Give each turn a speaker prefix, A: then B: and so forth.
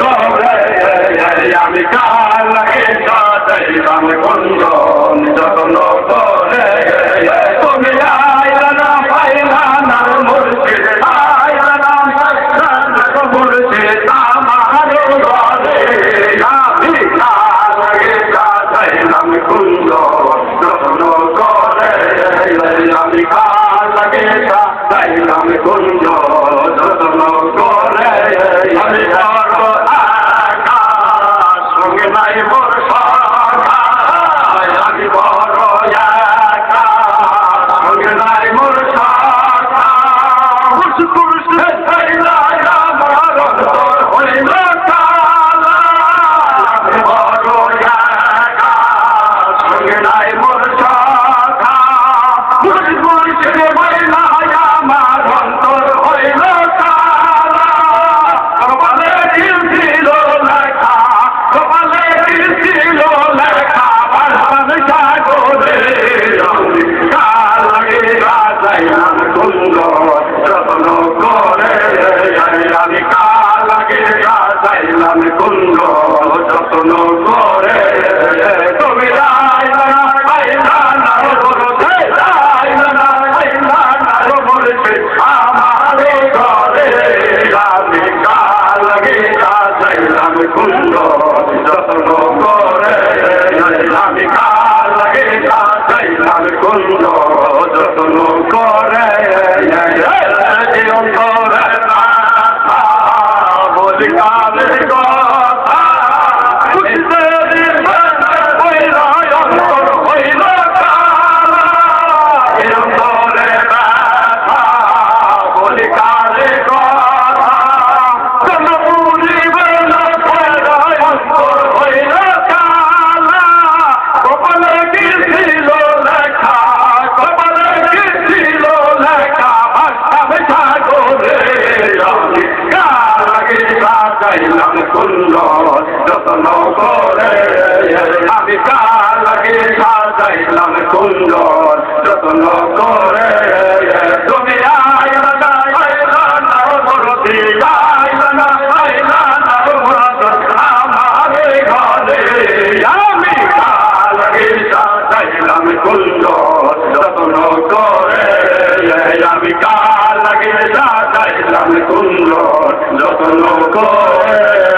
A: করে আমি কাল লাগে সাজাইলাম কুঞ্জন যত্ন করে তুমি আইলা না পাইলা না মুর্শিদ আইলা না মুর্শিদ আমার ঘরে। আমি কাল লাগে সাজাইলাম কুঞ্জন যত্ন করে আমি কাল লাগে সাজাইলাম কুঞ্জন গাইলাম ফুল যত্ন করে আমি কালাকে সাজাইলাম ফুল Islam kun lo, lo kun lo ko.